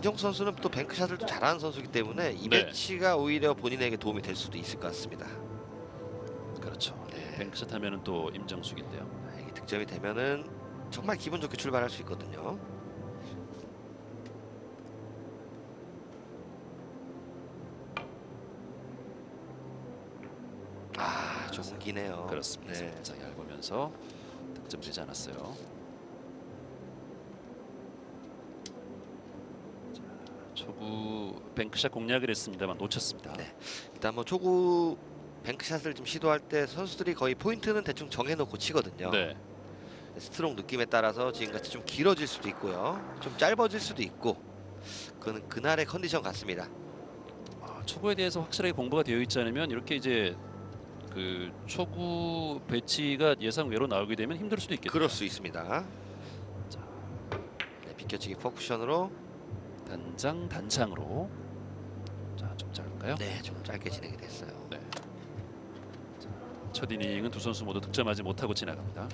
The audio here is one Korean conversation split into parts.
임정 선수는 또 뱅크샷을 또 잘하는 선수이기 때문에 이 네. 매치가 오히려 본인에게 도움이 될 수도 있을 것 같습니다. 그렇죠. 네. 뱅크샷 하면은 또 임정숙인데요. 아, 이게 득점이 되면은 정말 기분 좋게 출발할 수 있거든요. 아, 조금 기네요. 그렇습니다. 네. 살짝 얇으면서 득점 되지 않았어요. 자, 초구 뱅크샷 공략을 했습니다만 놓쳤습니다. 네. 일단 뭐 초구 뱅크샷을 좀 시도할 때 선수들이 거의 포인트는 대충 정해놓고 치거든요. 네. 스트롱 느낌에 따라서 지금같이 좀 길어질 수도 있고요. 좀 짧아질 수도 있고 그거는 그날의 컨디션 같습니다. 아, 초구에 대해서 확실하게 공부가 되어 있지 않으면 이렇게 이제 그 초구 배치가 예상 외로 나오게 되면 힘들 수도 있겠네요. 그럴 수 있습니다. 자. 네, 비껴치기 포쿠션으로 단장 단창으로 자 좀 짧을까요? 네, 좀 짧게 진행이 됐어요. 첫 이닝은 두 선수 모두 득점하지 못하고 지나갑니다.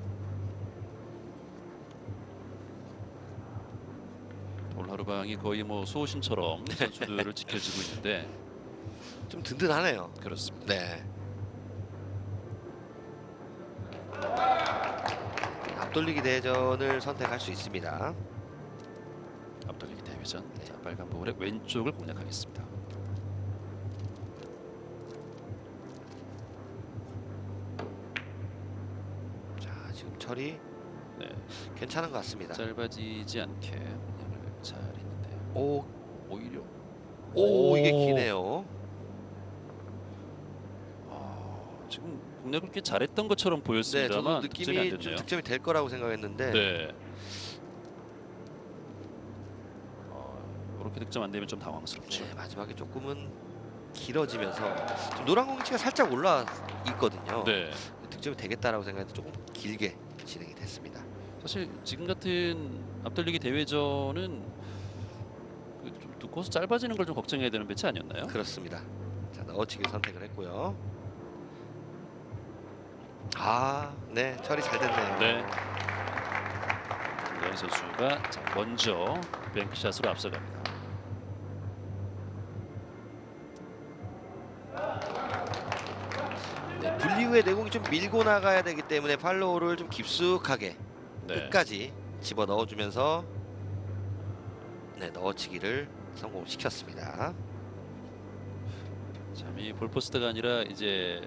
오늘 하루방이 거의 뭐 수호신처럼 선수들을 지켜주고 있는데 좀 든든하네요. 그렇습니다. 네. 앞돌리기 대전을 선택할 수 있습니다. 앞돌리기 대회전 자, 빨간 볼의 왼쪽을 공략하겠습니다. 자, 지금 처리 네, 괜찮은 것 같습니다. 짧아지지 않게 잘 했는데요. 오, 오히려 오, 이게 오. 기네요. 아, 지금 공략을 꽤 잘했던 것처럼 네, 보였습니다만 저도 득점이 안 느낌이 좀 됐네요. 득점이 될 거라고 생각했는데 네. 어, 이렇게 득점 안 되면 좀 당황스럽죠. 네, 마지막에 조금은 길어지면서 좀 노란 공치가 살짝 올라 있거든요. 네. 득점이 되겠다라고 생각했는데 조금 길게 진행이 됐습니다. 사실 지금 같은 앞돌리기 대회전은 그좀 두꺼워서 짧아지는 걸 좀 걱정해야 되는 배치 아니었나요? 그렇습니다. 자, 넣어치기 선택을 했고요. 아, 네, 처리 잘 됐네요. 네. 김가연 선수가 자, 먼저 뱅크샷으로 앞서갑니다. 후에 내공이 좀 밀고 나가야 되기 때문에 팔로우를 좀 깊숙하게 네. 끝까지 집어 넣어주면서 네, 넣어치기를 성공시켰습니다. 참 이 볼포스트가 아니라 이제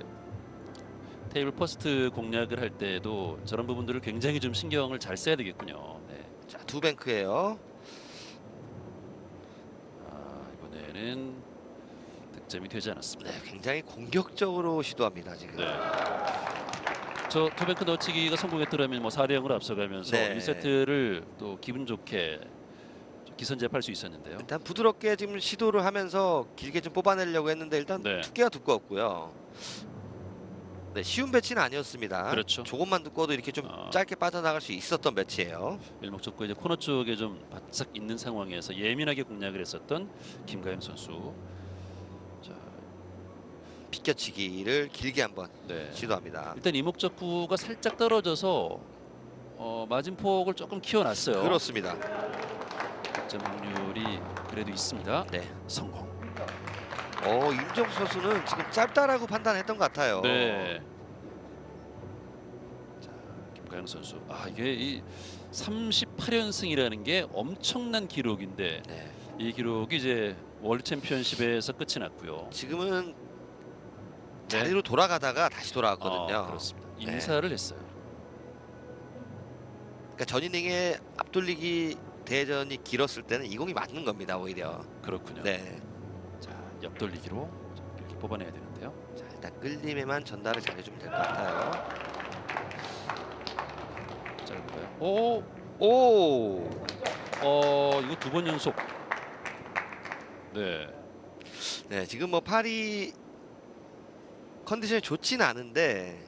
테이블 퍼스트 공략을 할 때도 저런 부분들을 굉장히 좀 신경을 잘 써야 되겠군요. 네. 자, 두 뱅크예요. 아, 이번에는 득점이 되지 않았습니다. 네, 굉장히 공격적으로 시도합니다 지금. 네. 저 투뱅크 넣치기가 성공했더라면 뭐 4대 0으로 앞서가면서 네. 1세트를 또 기분 좋게 좀 기선제압할 수 있었는데요. 일단 부드럽게 지금 시도를 하면서 길게 좀 뽑아내려고 했는데 일단 네. 두께가 두꺼웠고요. 네, 쉬운 배치는 아니었습니다. 그렇죠. 조금만 두꺼워도 이렇게 좀 어. 짧게 빠져나갈 수 있었던 배치예요. 일목적고 이제 코너 쪽에 좀 바짝 있는 상황에서 예민하게 공략을 했었던 김가영 선수. 자, 비껴치기를 길게 한번 네. 시도합니다. 일단 이목적구가 살짝 떨어져서 어, 마진 폭을 조금 키워놨어요. 그렇습니다. 득점 확률이 그래도 있습니다. 네. 성공. 어, 임정 선수는 지금 짧다라고 판단했던 것 같아요. 네. 자, 김가영 선수. 아 이게 이 38연승이라는 게 엄청난 기록인데 네. 이 기록이 이제 월드 챔피언십에서 끝이 났고요. 지금은 자리로 돌아가다가 다시 돌아왔거든요. 네. 어, 그렇습니다. 네. 인사를 했어요. 그러니까 전 이닝에 앞돌리기 대전이 길었을 때는 이 공이 맞는 겁니다 오히려. 그렇군요. 네. 자, 옆돌리기로 자, 이렇게 뽑아내야 되는데요. 자 일단 끌림에만 전달을 잘해주면 될 것 같아요. 짧을까요? 오, 오. 어 이거 두 번 연속. 네. 네 지금 뭐 팔이 컨디션이 좋진 않은데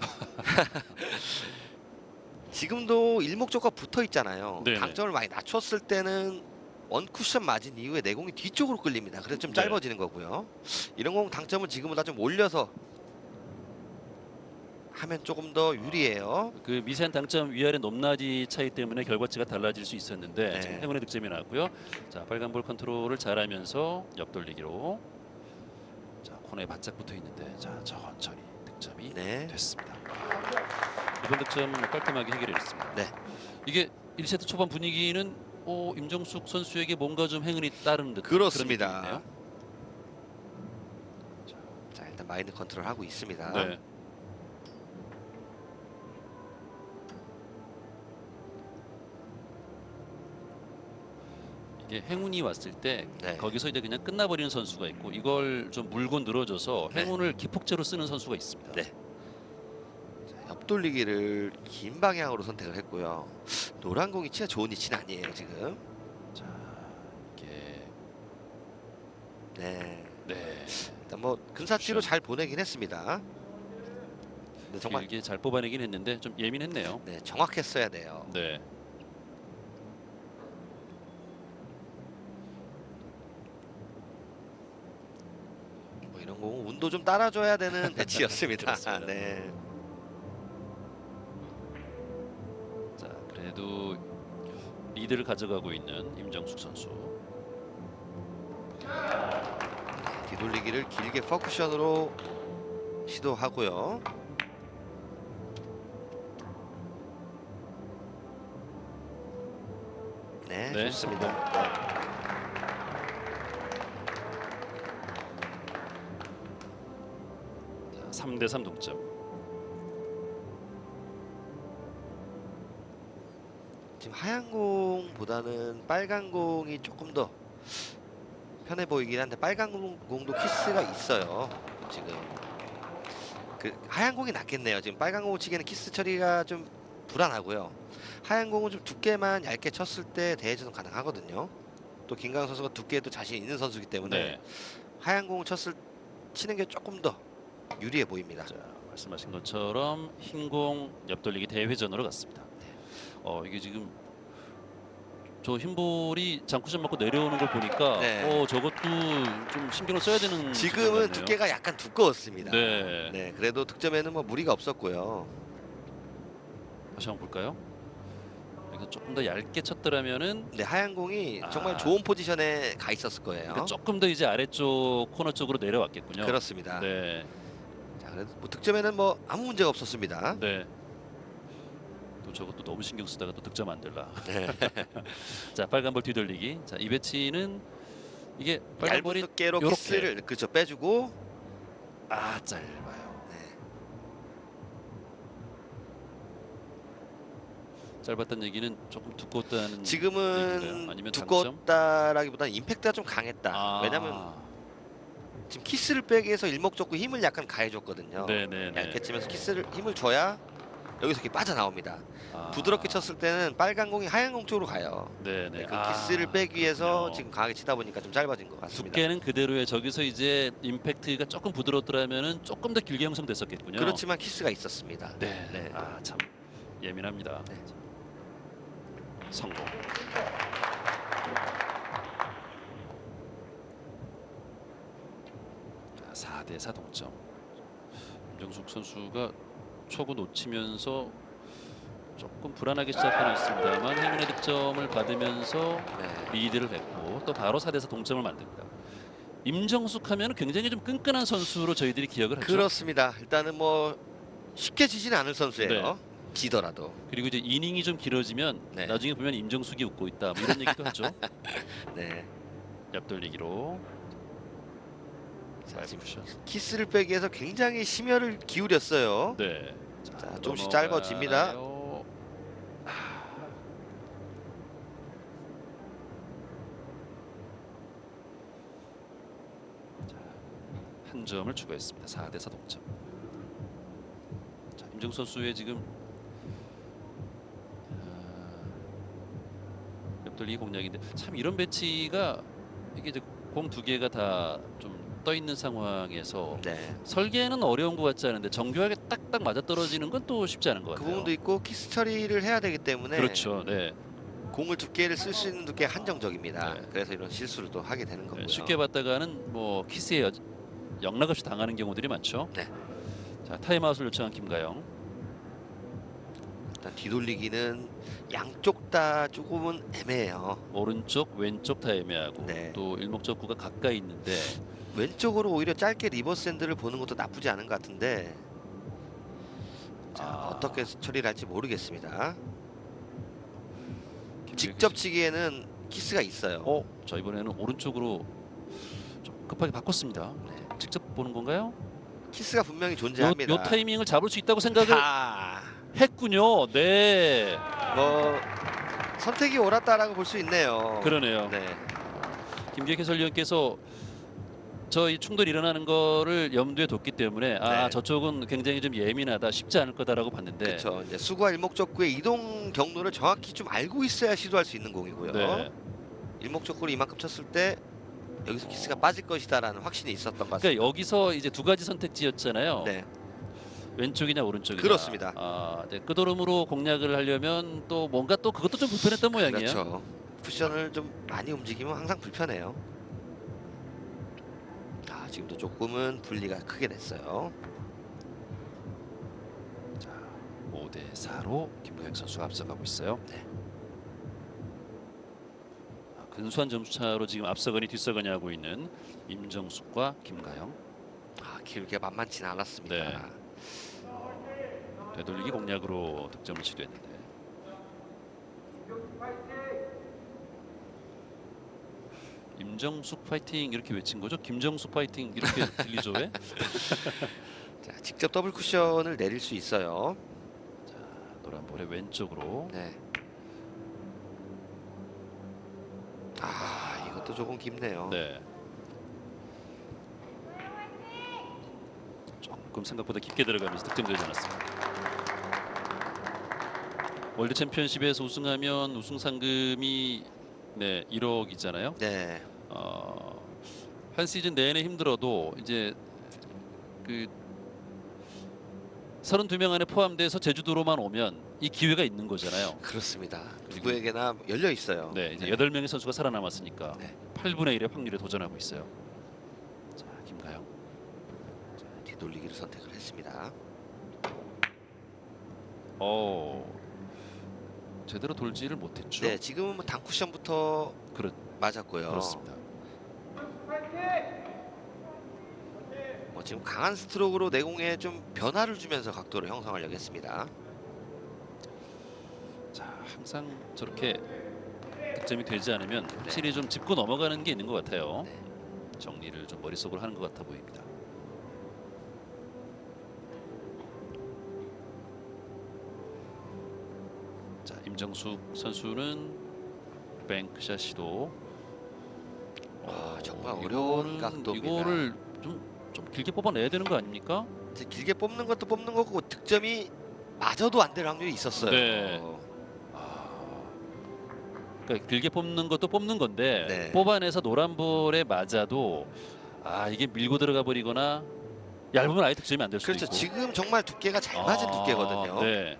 지금도 일목적과 붙어 있잖아요. 네네. 당점을 많이 낮췄을 때는 원 쿠션 맞은 이후에 내공이 뒤쪽으로 끌립니다. 그래서 좀 네. 짧아지는 거고요. 이런 공 당점은 지금보다 좀 올려서 하면 조금 더 유리해요. 그 미세한 당점 위아래 높낮이 차이 때문에 결과치가 달라질 수 있었는데 네. 지금 행운의 득점이 나왔고요. 자 빨간 볼 컨트롤을 잘하면서 옆돌리기로 자 코너에 바짝 붙어 있는데 자 천천히 득점이 네. 됐습니다. 이번 득점 깔끔하게 해결했습니다. 네. 이게 1세트 초반 분위기는 어, 임정숙 선수에게 뭔가 좀 행운이 따르는 듯 그렇습니다. 자 일단 마인드 컨트롤 하고 있습니다. 네. 이게 행운이 왔을 때 네. 거기서 이제 그냥 끝나버리는 선수가 있고 이걸 좀 물고 늘어져서 네. 행운을 기폭제로 쓰는 선수가 있습니다. 네. 자, 옆돌리기를 긴 방향으로 선택을 했고요. 노란 공이 치가 좋은 위치는 아니에요 지금. 자 이게 네. 네 일단 뭐 근사치로 옵션. 잘 보내긴 했습니다. 근데 정말 길게 잘 뽑아내긴 했는데 좀 예민했네요. 네 정확했어야 돼요. 네. 뭐 운도 좀 따라줘야 되는 배치였습니다. 네. 자 그래도 리드를 가져가고 있는 임정숙 선수. 뒤돌리기를 길게 퍼쿠션으로 시도하고요. 네, 네, 좋습니다. 3대 3 동점. 지금 하얀 공보다는 빨간 공이 조금 더 편해 보이긴 한데 빨간 공- 공도 키스가 있어요. 지금 그 하얀 공이 낫겠네요. 지금 빨간 공을 치기에는 키스 처리가 좀 불안하고요. 하얀 공은 좀 두께만 얇게 쳤을 때 대회전은 가능하거든요. 또 김강현 선수가 두께에도 자신 있는 선수이기 때문에 네. 하얀 공을 쳤을 치는 게 조금 더 유리해 보입니다. 자 말씀하신 것처럼 흰공 옆돌리기 대회전으로 갔습니다. 어 이게 지금 저 흰볼이 장쿠션 맞고 내려오는 걸 보니까 네. 어 저것도 좀 신경을 써야 되는 지금은 같네요. 두께가 약간 두꺼웠습니다. 네. 네, 그래도 득점에는 뭐 무리가 없었고요. 다시 한번 볼까요? 여기서 조금 더 얇게 쳤더라면은 네, 하얀 공이 아. 정말 좋은 포지션에 가 있었을 거예요. 근데 조금 더 이제 아래쪽 코너 쪽으로 내려왔겠군요. 그렇습니다. 네. 자, 그래도 뭐 득점에는 뭐 아무 문제가 없었습니다. 네. 또 저것도 너무 신경 쓰다가 또 득점 안 될라. 네. 자 빨간 볼 뒤돌리기. 자 이배치는 이게 빨간볼이 얇은 두께로 요렇게. 키스를 그쵸 빼주고 아 짧아요. 네. 짧았다는 얘기는 조금 두껍다는 얘기인가요? 지금은 아니면 두껍다라기보다는 임팩트가 좀 강했다. 아. 왜냐면 지금 키스를 빼기 위해서 일목적고 힘을 약간 가해줬거든요. 네네네. 얇게 치면서 키스를 힘을 줘야 여기서 이렇게 빠져나옵니다. 아. 부드럽게 쳤을 때는 빨간 공이 하얀 공 쪽으로 가요. 네네. 네, 그 아, 키스를 빼기 위해서 그렇군요. 지금 강하게 치다 보니까 좀 짧아진 것 같습니다. 두께는 그대로에 저기서 이제 임팩트가 조금 부드럽더라면은 조금 더 길게 형성됐었겠군요. 그렇지만 키스가 있었습니다. 네. 네. 아 참 예민합니다. 네. 성공. 자, 4대 4 동점. 임정숙 선수가 초구 놓치면서 조금 불안하게 시작하는 있습니다만 행운의 득점을 받으면서 네. 리드를 했고 또 바로 4대 4 동점을 만듭니다. 임정숙 하면 굉장히 좀 끈끈한 선수로 저희들이 기억을 하죠. 그렇습니다. 일단은 뭐 쉽게 지지는 않을 선수예요. 네. 지더라도. 그리고 이제 이닝이 좀 길어지면 네. 나중에 보면 임정숙이 웃고 있다 뭐 이런 얘기도 하죠. 네. 옆돌리기로 자, 지금. 키스를 빼기 위해서 굉장히 심혈을 기울였어요. 네. 자, 조금씩 넘어가요. 짧아집니다. 자, 한 점을 추가했습니다. 4대 4 동점. 자, 임정 선수의 지금 아, 옆돌리기 공략인데 참 이런 배치가 이게 이제 공 두 개가 다 좀 떠 있는 상황에서 네. 설계는 어려운 것 같지 않은데 정교하게 딱딱 맞아 떨어지는 건 또 쉽지 않은 것그 같아요. 부분도 있고 키스 처리를 해야 되기 때문에 그렇죠. 네. 공을 두께를 쓸 수 있는 두께 한정적입니다. 네. 그래서 이런 실수를 또 하게 되는 거고요. 네, 쉽게 봤다가는 뭐 키스에 여- 영락없이 당하는 경우들이 많죠. 네. 자 타임아웃을 요청한 김가영. 일단 뒤돌리기는 양쪽 다 조금은 애매해요. 오른쪽 왼쪽 다 애매하고 네. 또 일목적구가 가까이 있는데 왼쪽으로 오히려 짧게 리버스 핸들을 보는 것도 나쁘지 않은 것 같은데 자 아. 어떻게 처리를 할지 모르겠습니다. 직접. 치기에는 키스가 있어요. 어, 자 이번에는 오른쪽으로 좀 급하게 바꿨습니다. 네. 직접 보는 건가요? 키스가 분명히 요, 존재합니다. 요 타이밍을 잡을 수 있다고 생각을 아, 했군요. 네, 뭐 선택이 옳았다라고 볼 수 있네요. 그러네요. 네. 김기혁 해설위원께서 저희 충돌이 일어나는 거를 염두에 뒀기 때문에 아 네. 저쪽은 굉장히 좀 예민하다 쉽지 않을 거다라고 봤는데 그렇죠. 이제 수구와 일목적구의 이동 경로를 정확히 좀 알고 있어야 시도할 수 있는 공이고요. 네. 일목적구를 이만큼 쳤을 때 여기서 키스가 빠질 것이다라는 확신이 있었던 것 같습니다. 그러니까 여기서 이제 두 가지 선택지였잖아요. 네. 왼쪽이냐 오른쪽이냐. 그렇습니다. 아, 네. 끄도름으로 공략을 하려면 또 뭔가 또 그것도 좀 불편했던 모양이에요. 그렇죠. 쿠션을 좀 많이 움직이면 항상 불편해요. 아, 지금도 조금은 분리가 크게 됐어요. 5대 4로 김구혁 선수가 앞서가고 있어요. 네. 아, 근소한 점수차로 지금 앞서거니 뒤서거니 하고 있는 임정숙과 김가영. 아, 길게 만만치는 않았습니다. 네. 되돌리기 공략으로 득점을 시도했는데. 임정숙 파이팅 이렇게 외친 거죠? 김정숙 파이팅 이렇게 들리죠 왜? 자, 직접 더블 쿠션을 내릴 수 있어요. 자, 노란 볼의 왼쪽으로 네. 아, 이것도 조금 깊네요. 네. 조금 생각보다 깊게 들어가면서 득점되지 않았습니다. 월드 챔피언십에서 우승하면 우승 상금이 네 1억이잖아요. 네. 어, 한 시즌 내내 힘들어도 이제 그 32명 안에 포함돼서 제주도로만 오면 이 기회가 있는 거잖아요. 그렇습니다. 그리고- 누구에게나 열려 있어요. 네, 이제 여덟 명의 선수가 살아남았으니까 네. 8분의 1의 확률에 도전하고 있어요. 자, 김가영. 자, 뒤돌리기를 선택을 했습니다. 어. 제대로 돌지를 못했죠. 네, 지금은 뭐 단쿠션부터 그렇- 맞았고요. 그렇습니다. 뭐 지금 강한 스트로크로 내공에 좀 변화를 주면서 각도를 형성하려고 했습니다. 자, 항상 저렇게 득점이 되지 않으면 확실히 좀 짚고 넘어가는 게 있는 것 같아요. 네. 정리를 좀 머릿속으로 하는 것 같아 보입니다. 자, 임정숙 선수는 뱅크샷 시도. 아, 어, 정말 어려운 각도입니다. 이거를 좀, 좀 길게 뽑아내야 되는 거 아닙니까? 이제 길게 뽑는 것도 뽑는 거고 득점이 맞아도 안 될 확률이 있었어요. 네. 아, 그러니까 길게 뽑는 것도 뽑는 건데 네. 뽑아내서 노란 볼에 맞아도 아 이게 밀고 들어가 버리거나 얇으면 아예 득점이 안 될 수도 그렇죠. 있고. 지금 정말 두께가 잘 맞은 아, 두께거든요. 네.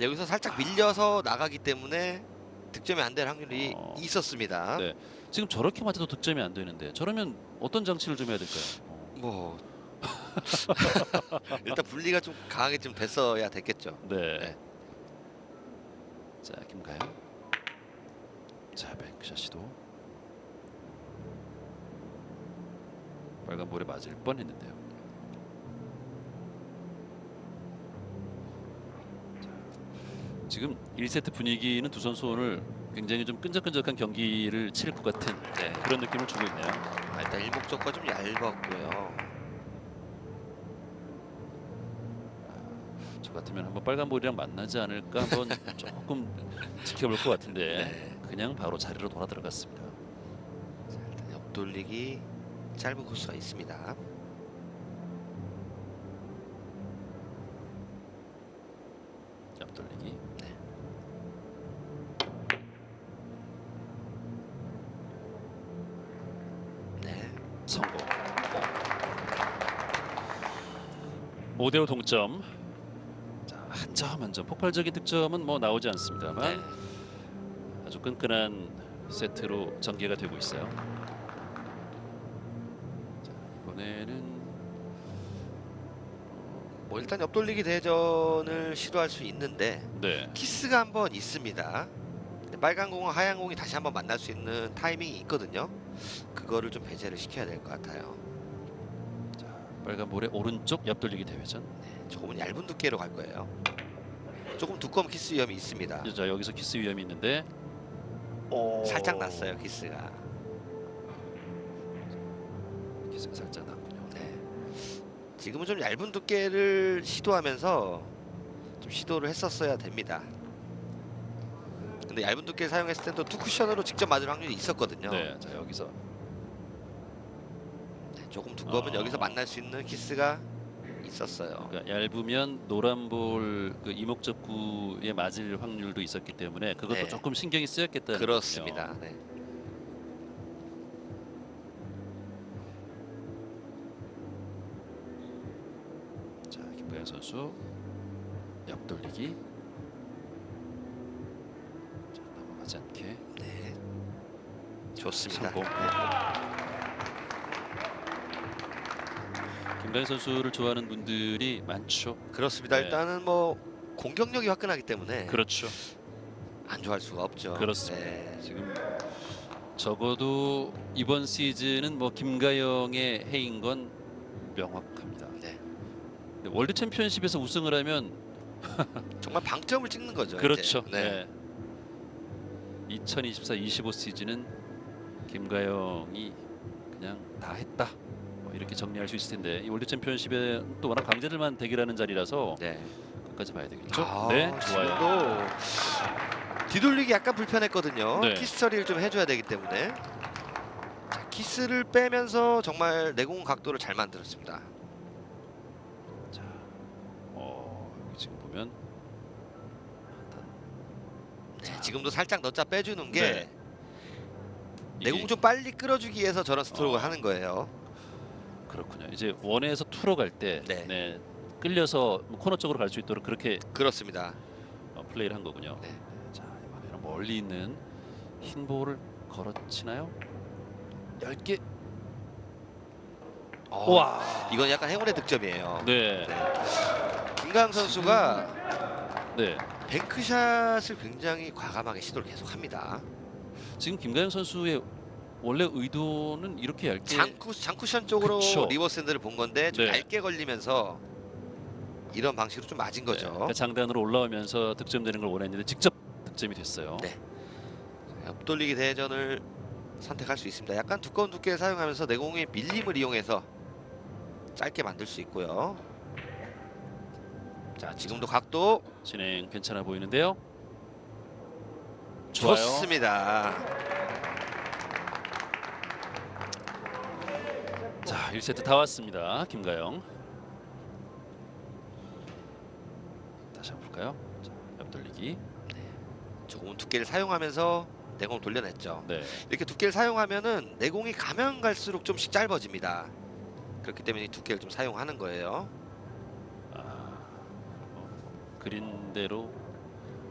여기서 살짝 밀려서 나가기 때문에 득점이 안 될 확률이 어. 있었습니다. 네. 지금 저렇게 맞아도 득점이 안 되는데 저러면 어떤 장치를 좀 해야 될까요? 어, 뭐 일단 분리가 좀 강하게 좀 됐어야 됐겠죠. 네. 네. 자 김가영. 자 뱅크샷 시도. 빨간 볼에 맞을 뻔했는데요. 지금 1세트 분위기는 두 선수 오늘 굉장히 좀 끈적끈적한 경기를 치를 것 같은 네. 그런 느낌을 주고 있네요. 아, 일단 일목적과 좀 얇았고요. 저 같으면 한번 빨간 볼이랑 만나지 않을까 한번 조금 지켜볼 것 같은데 네. 그냥 바로 자리로 돌아 들어갔습니다. 자, 일단 옆돌리기 짧은 코스가 있습니다. 5대5 동점. 자, 한점 한 점. 폭발적인 득점은 뭐 나오지 않습니다만 네. 아주 끈끈한 세트로 전개가 되고 있어요. 자, 이번에는 뭐 일단 옆돌리기 대전을 시도할 수 있는데 네. 키스가 한 번 있습니다. 근데 빨간 공과 하얀 공이 다시 한번 만날 수 있는 타이밍이 있거든요. 그거를 좀 배제를 시켜야 될 것 같아요. 빨간 볼의 오른쪽 옆돌리기 대회전. 네, 조금은 얇은 두께로 갈 거예요. 조금 두꺼운 키스 위험이 있습니다. 자 여기서 키스 위험이 있는데 살짝 났어요 키스가. 키스가 살짝 났군요. 네. 지금은 좀 얇은 두께를 시도하면서 좀 시도를 했었어야 됩니다. 근데 얇은 두께 사용했을 때도 투 쿠션으로 직접 맞을 확률이 있었거든요. 네. 자 여기서 네, 조금 두꺼우면 어. 여기서 만날 수 있는 키스가 있었어요. 그러니까 얇으면 노란 볼 그 이목적구에 맞을 확률도 있었기 때문에 그것도 네. 조금 신경이 쓰였겠다는 그렇습니다. 거군요. 네. 자 김가영 선수 옆 돌리기. 자 넘어가지 않게 네. 좋습니다. 성공. 네. 김가영 선수를 좋아하는 분들이 많죠. 그렇습니다. 네. 일단은 뭐 공격력이 화끈하기 때문에 그렇죠. 안 좋아할 수가 없죠. 그렇습니다. 네. 지금 적어도 이번 시즌은 뭐 김가영의 해인 건 명확합니다. 네. 근데 월드 챔피언십에서 우승을 하면 정말 방점을 찍는 거죠. 그렇죠. 이제. 네. 네. 2024-25 시즌은 김가영이 그냥 다 했다. 뭐 이렇게 정리할 수 있을 텐데 이 월드 챔피언십에 또 워낙 강자들만 대결하는 자리라서 네. 끝까지 봐야 되겠죠. 아, 네, 좋아요. 지금도 뒤돌리기 약간 불편했거든요. 네. 키스 처리를 좀 해줘야 되기 때문에 자, 키스를 빼면서 정말 내공 각도를 잘 만들었습니다. 자, 어, 여기 지금 보면 네, 지금도 살짝 넣자 빼주는 게 네. 이게 내공 좀 빨리 끌어주기 위해서 저런 스트로크를 어. 하는 거예요. 그렇군요. 이제 원에서 투로 갈 때 네. 네. 끌려서 뭐 코너 쪽으로 갈 수 있도록 그렇게 그렇습니다. 어, 플레이를 한 거군요. 네. 자 이번에는 멀리 있는 흰 볼을 걸어치나요? 10개. 어, 와. 이건 약간 행운의 득점이에요. 네. 김강 선수가 네. 뱅크샷을 굉장히 과감하게 시도를 계속합니다. 지금 김가영 선수의 원래 의도는 이렇게 얇게 장쿠 장쿠션 쪽으로 그쵸. 핸들을 본 건데 좀 네. 얇게 걸리면서 이런 방식으로 좀 맞은 네, 거죠. 그러니까 장단으로 올라오면서 득점되는 걸 원했는데 직접 득점이 됐어요. 네. 옆돌리기 대전을 선택할 수 있습니다. 약간 두꺼운 두께를 사용하면서 내공의 밀림을 이용해서 짧게 만들 수 있고요. 자 지금도 각도 진행 괜찮아 보이는데요. 좋아요. 좋습니다. 1세트 다 왔습니다. 김가영. 다시 한번 볼까요? 자, 옆돌리기. 조금 은 두께를 사용하면서 내공 돌려냈죠. 네. 이렇게 두께를 사용하면은 내공이 가면 갈수록 좀씩 짧아집니다. 그렇기 때문에 이 두께를 좀 사용하는 거예요. 아, 어, 그린대로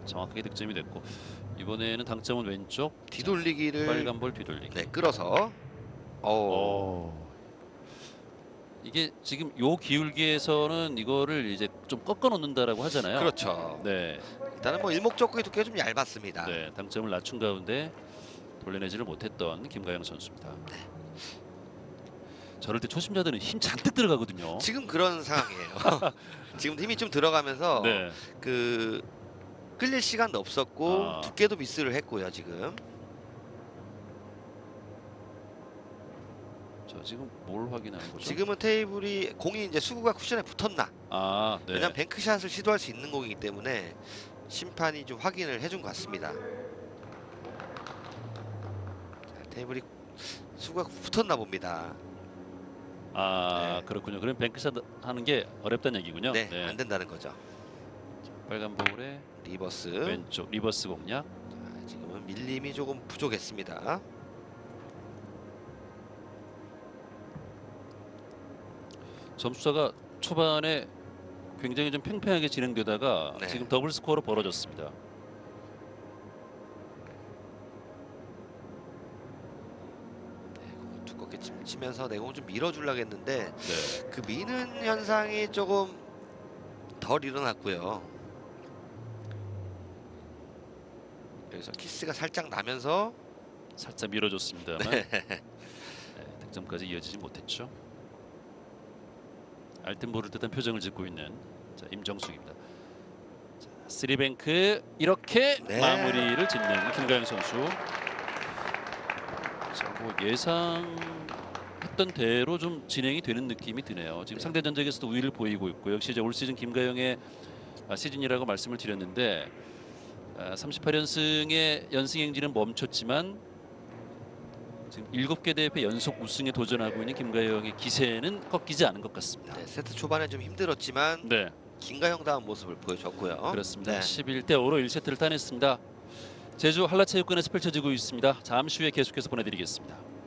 정확하게 득점이 됐고 이번에는 당점은 왼쪽 뒤돌리기를 빨간 볼 뒤돌리기. 네 끌어서 어 오. 이게 지금 요 기울기에서는 이거를 이제 좀 꺾어 놓는다라고 하잖아요. 그렇죠. 네. 일단은 뭐 일목적구의 두께가 좀 얇았습니다. 네, 당점을 낮춘 가운데 돌려내지를 못했던 김가영 선수입니다. 네. 저럴 때 초심자들은 힘 잔뜩 들어가거든요. 지금 그런 상황이에요. 지금 힘이 좀 들어가면서 네. 그 끌릴 시간도 없었고 아. 두께도 미스를 했고요 지금. 저 지금 뭘 확인하는 거죠? 지금은 테이블이 공이 이제 수구가 쿠션에 붙었나? 아, 네. 왜냐면 뱅크샷을 시도할 수 있는 공이기 때문에 심판이 좀 확인을 해준 것 같습니다. 자, 테이블이 수구가 붙었나 봅니다. 아, 네. 그렇군요. 그럼 뱅크샷 하는 게 어렵다는 얘기군요. 네, 안 된다는 거죠. 빨간 볼에 리버스. 왼쪽 리버스 공략. 자, 지금은 밀림이 조금 부족했습니다. 점수차가 초반에 굉장히 좀 팽팽하게 진행되다가 네. 지금 더블 스코어로 벌어졌습니다. 네, 두껍게 치- 치면서 내공을 좀 밀어주려고 했는데 네. 그 미는 현상이 조금 덜 일어났고요. 여기서 키스가 살짝 나면서 살짝 밀어줬습니다만 네, 득점까지 이어지지 못했죠. 알뜰 모를 듯한 표정을 짓고 있는 자, 임정숙입니다. 자, 쓰리뱅크 이렇게 네. 마무리를 짓는 김가영 선수. 자, 뭐 예상했던 대로 좀 진행이 되는 느낌이 드네요. 지금 네. 상대 전적에서도 우위를 보이고 있고 역시 이제 올 시즌 김가영의 아, 시즌이라고 말씀을 드렸는데 아, 38연승의 연승 행진은 멈췄지만 지금 7개 대회 연속 우승에 도전하고 있는 김가영의 기세는 꺾이지 않은 것 같습니다. 네, 세트 초반에 좀 힘들었지만 네, 김가영 다운 모습을 보여줬고요. 그렇습니다. 네. 11대 5로 1세트를 따냈습니다. 제주 한라체육관에서 펼쳐지고 있습니다. 잠시 후에 계속해서 보내드리겠습니다.